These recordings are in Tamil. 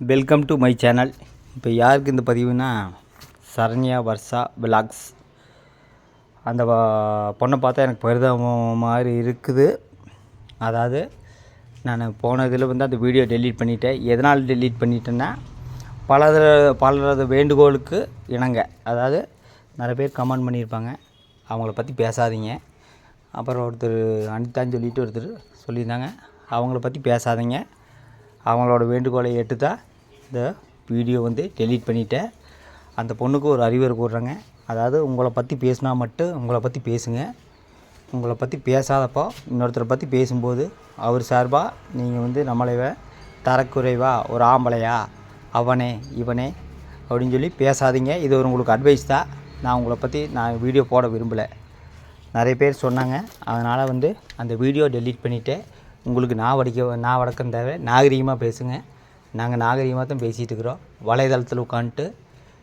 வெல்கம் டு மை சேனல் இப்போ யாருக்கு இந்த பதிவுனா சரண்யா வர்ஷா விலாக்ஸ் அந்த பொண்ணை பார்த்தா எனக்கு பரிதாபம் மாதிரி இருக்குது. அதாவது நான் போன இதில் வந்து அந்த வீடியோ டெலீட் பண்ணிட்டேன். எதனால் டெலீட் பண்ணிட்டேன்னா பலர பலரது வேண்டுகோளுக்கு இணங்க. அதாவது நிறைய பேர் கமெண்ட் பண்ணியிருப்பாங்க. அவங்கள பற்றி பேசாதீங்க. அப்புறம் ஒருத்தர் அனிதான்னு சொல்லிட்டு ஒருத்தர் சொல்லியிருந்தாங்க. அவங்கள பற்றி பேசாதீங்க. அவங்களோட வேண்டுகோளை ஏற்று தான் இந்த வீடியோ வந்து டெலீட் பண்ணிட்டேன். அந்த பொண்ணுக்கு ஒரு அறிவுரை கூடுறேங்க அதாவது உங்களை பற்றி பேசினா மட்டும் உங்களை பற்றி பேசுங்க. உங்களை பற்றி பேசாதப்போ இன்னொருத்தரை பற்றி பேசும்போது அவர் சார்பாக நீங்கள் வந்து நம்மளை தரக்குறைவாக தரக்குறைவா? ஒரு ஆம்பளையா? அவனே இவனே அப்படின்னு சொல்லி பேசாதீங்க. இது ஒரு உங்களுக்கு அட்வைஸ் தான். நான் உங்களை பற்றி நான் வீடியோ போட விரும்பலை. நிறைய பேர் சொன்னாங்க. அதனால் வந்து அந்த வீடியோ டெலீட் பண்ணிவிட்டு உங்களுக்கு நான் வடிக்க நான் வடக்கம் தேவை. நாகரிகமாக பேசுங்க. நாங்கள் நாகரிகமாக தான் பேசிகிட்டு இருக்கிறோம். வலைதளத்தில் உட்காந்துட்டு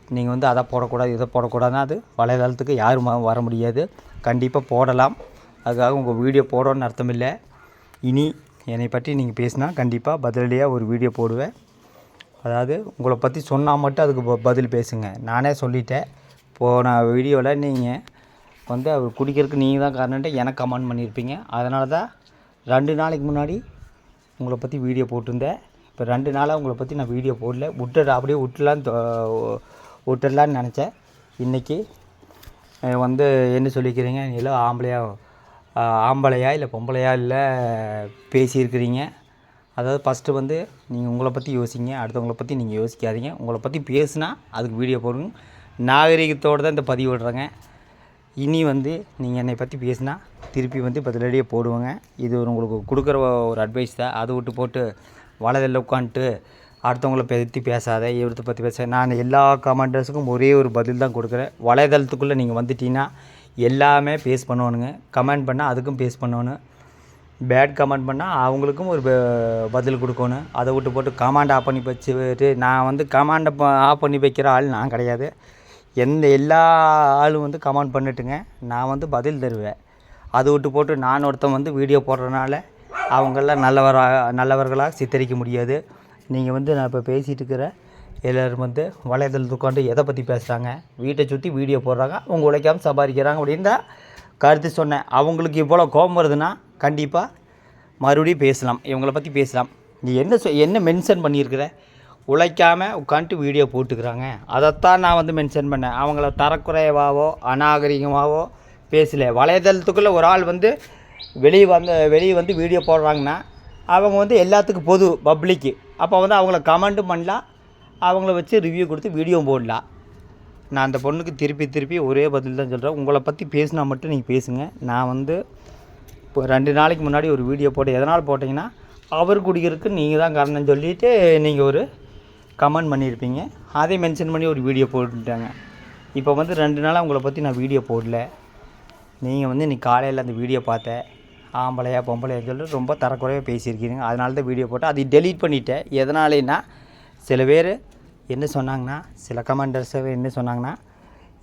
நீங்கள் வந்து அதை போடக்கூடாது இதை போடக்கூடாதுன்னா அது வலைதளத்துக்கு யாரும் வர முடியாது. கண்டிப்பாக போடலாம். அதுக்காக உங்கள் வீடியோ போடணும்னு அர்த்தம் இல்லை இனி என்னை பற்றி நீங்கள் பேசினா கண்டிப்பாக பதிலடியாக ஒரு வீடியோ போடுவேன். அதாவது உங்களை பற்றி சொன்னால் மட்டும் அதுக்கு ப- பதில் பேசுங்க. நானே சொல்லிட்டேன். போன வீடியோவில் நீங்கள் வந்து அவர் குடிக்கிறதுக்கு நீங்கள் தான் காரணம்ட்டு எனக்கு கமெண்ட் பண்ணியிருப்பீங்க அதனால தான் ரெண்டு நாளைக்கு முன்னாடி உங்களை பற்றி வீடியோ போட்டிருந்தேன். இப்போ ரெண்டு நாளாக உங்களை பற்றி நான் வீடியோ போடல. விட்டு அப்படியே விட்டுலான்னு தோ- விட்டுடலான்னு நினச்சேன். இன்றைக்கி வந்து என்ன சொல்லிக்கிறீங்க? எல்லாம் ஆம்பளையா ஆம்பளையா இல்லை பொம்பளையா இல்லை பேசியிருக்கிறீங்க. அதாவது ஃபஸ்ட்டு வந்து நீங்கள் உங்களை பற்றி யோசிங்க. அடுத்தவங்களை பற்றி நீங்கள் யோசிக்காதீங்க. உங்களை பற்றி பேசுனா அதுக்கு வீடியோ போடுங்க நாகரிகத்தோடு தான் இந்த பதிவு விடுறேங்க. இனி வந்து நீங்கள் என்னை பற்றி பேசினா திருப்பி வந்து பதிலடியே போடுவேங்க. இது ஒரு உங்களுக்கு கொடுக்குற ஒரு அட்வைஸ் தான். அதை விட்டு போட்டு வலதில் உட்காந்துட்டு அடுத்தவங்கள பற்றி பேசாத இவரத்தை பற்றி பேச நான் எல்லா கமெண்டர்ஸுக்கும் ஒரே ஒரு பதில் தான் கொடுக்குறேன். வலைதளத்துக்குள்ளே நீங்கள் வந்துட்டீங்கன்னா எல்லாமே பேஸ் பண்ணணுங்க கமெண்ட் பண்ணால் அதுக்கும் பேஸ் பண்ணணும் பேட் கமெண்ட் பண்ணால் அவங்களுக்கும் ஒரு பதில் கொடுக்கணும். அதை விட்டு போட்டு கமாண்ட் ஆஃப் பண்ணி வச்சுட்டு நான் வந்து கமாண்டை ஆஃப் பண்ணி வைக்கிற ஆள் நான் கிடையாது. எந்த எல்லா ஆளும் வந்து கமெண்ட் பண்ணிட்டுங்க. நான் வந்து பதில் தருவேன். அது விட்டு போட்டு நான் ஒருத்தன் வந்து வீடியோ போடுறதுனால அவங்கெல்லாம் நல்லவராக நல்லவர்களாக சித்தரிக்க முடியாது. நீங்கள் வந்து நான் இப்போ பேசிகிட்டு இருக்கிற எல்லோரும் வந்து வலைதளத்துக்கு உட்காந்து எதை பற்றி பேசுகிறாங்க வீட்டை சுற்றி வீடியோ போடுறாங்க அவங்க உழைக்காமல் சம்பாதிக்கிறாங்க அப்படின்னு தான் கருத்து சொன்னேன். அவங்களுக்கு இவ்வளோ கோபம் வருதுன்னா கண்டிப்பாக மறுபடியும் பேசலாம். இவங்கள பற்றி பேசலாம். நீ என்ன சொ என்ன மென்ஷன் பண்ணியிருக்கிற? உழைக்காமல் உட்காந்துட்டு வீடியோ போட்டுக்கிறாங்க. அதைத்தான் நான் வந்து மென்ஷன் பண்ணேன். அவங்கள தரக்குறைவாவோ அநாகரிகமாகவோ பேசல. வலைதளத்துக்குள்ளே ஒரு ஆள் வந்து வெளியே வந்து வெளியே வந்து வீடியோ போடுறாங்கன்னா அவங்க வந்து எல்லாத்துக்கும் பொது பப்ளிக்கு அப்போ வந்து அவங்கள கமெண்ட்டும் பண்ணலாம். அவங்கள வச்சு ரிவ்யூ கொடுத்து வீடியோ போடலாம். நான் அந்த பொண்ணுக்கு திருப்பி திருப்பி ஒரே பதில் தான் சொல்கிறேன் உங்களை பற்றி பேசினா மட்டும் நீங்கள் பேசுங்க. நான் வந்து இப்போ ரெண்டு நாளைக்கு முன்னாடி ஒரு வீடியோ போட்டு எதனால் போட்டிங்கன்னா அவர் குடிக்கிறதுக்கு நீங்கள் தான் காரணம்னு சொல்லிட்டு நீங்கள் ஒரு கமெண்ட் பண்ணியிருப்பீங்க. அதே மென்ஷன் பண்ணி ஒரு வீடியோ போட்டுட்டாங்க. இப்போ வந்து ரெண்டு நாளாக உங்களை பற்றி நான் வீடியோ போடல. நீங்கள் வந்து இன்றைக்கி காலையில் அந்த வீடியோ பார்த்தேன் ஆம்பளையா பொம்பளையான்னு சொல்லிட்டு ரொம்ப தரக்குறையாக பேசியிருக்கீங்க. அதனால தான் வீடியோ போட்டு அதை டெலீட் பண்ணிட்டேன். எதனாலேன்னா சில பேர் என்ன சொன்னாங்கன்னா சில கமெண்டர்ஸ் என்ன சொன்னாங்கன்னா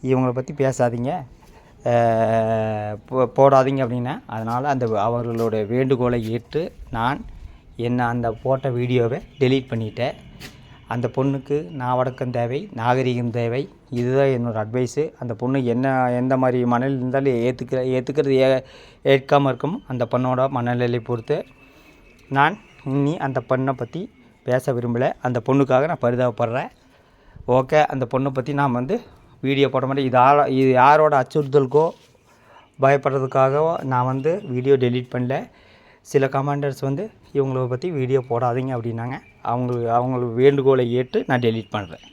இவங்களை பற்றி பேசாதீங்க. போ- போடாதீங்க அப்படின்னா அதனால் அந்த அவர்களோட வேண்டுகோளை ஏற்று நான் என்ன அந்த போட்ட வீடியோவை டெலீட் பண்ணிட்டேன். அந்த பொண்ணுக்கு நாவடக்கம் தேவை நாகரிகம் தேவை. இதுதான் என்னோடய அட்வைஸு அந்த பொண்ணு என்ன எந்த மாதிரி மனநிலை இருந்தாலும் ஏற்றுக்கிற ஏற்றுக்கிறது ஏ ஏற்காமல் இருக்கும். அந்த பொண்ணோட மனநிலை பொறுத்து நான் இனி அந்த பொண்ணை பற்றி பேச விரும்பலை. அந்த பொண்ணுக்காக நான் பரிதாபப்படுறேன். ஓகே அந்த பொண்ணை பற்றி நான் வந்து வீடியோ போட மாட்டேன் இது ஆள இது யாரோட அச்சுறுத்தலுக்கோ பயப்படுறதுக்காகவோ நான் வந்து வீடியோ டெலீட் பண்ணல. சில கமாண்டர்ஸ் வந்து இவங்கள பற்றி வீடியோ போடாதீங்க அப்படின்னாங்க. அவங்களுக்கு அவங்களுக்கு வேண்டுகோளை ஏற்று நான் டெலீட் பண்ணுறேன்